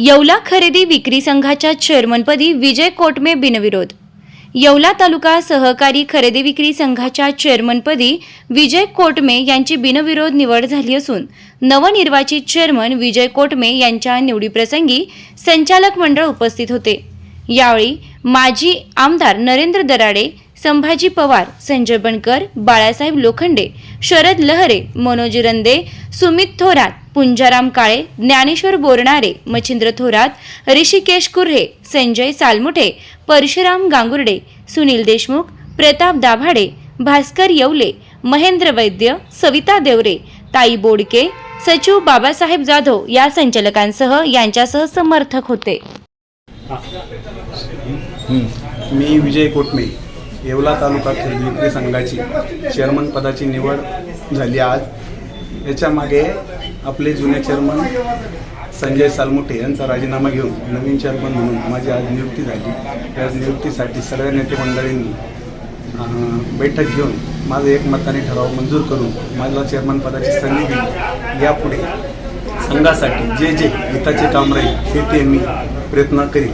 येवला खरेदी विक्री संघाच्या चेअरमनपदी विजय कोटमे बिनविरोध. येवला तालुका सहकारी खरेदी विक्री संघाच्या चेअरमनपदी विजय कोटमे यांची बिनविरोध निवड झाली असून नवनिर्वाचित चेअरमन विजय कोटमे यांच्या निवडीप्रसंगी संचालक मंडळ उपस्थित होते. यावेळी माजी आमदार नरेंद्र दराडे संभाजी पवार संजय बनकर बाळासाहेब लोखंडे शरद लहरे मनोज रंदे सुमित थोरात पुंजाराम काळे ज्ञानेश्वर बोरणारे मच्छिंद्र थोरात ऋषिकेश कुर्हे संजय सालमुठे परशुराम गांगुर्डे सुनील देशमुख प्रताप दाभाडे भास्कर येवले महेंद्र वैद्य सविता देवरे ताई बोडके सचिव बाबासाहेब जाधव या संचालकांसह यांच्यासह समर्थक होते. मी विजय कोटमे. येवला तालुका खरेदी विक्री संघाची चेअरमन पदाची निवड झाली आज. याच्यामागे आपले जुने चेअरमन संजय सालमुटे यांचा राजीनामा घेऊन नवीन चेअरमन म्हणून माझी आज नियुक्ती झाली. त्या नियुक्तीसाठी सगळ्या नेते मंडळींनी बैठक घेऊन माझं एकमताने ठराव मंजूर करून मला चेअरमन पदाची संधी दिली. यापुढे संघासाठी जे जे हिताचे काम राहील ते ते मी प्रयत्न करीन.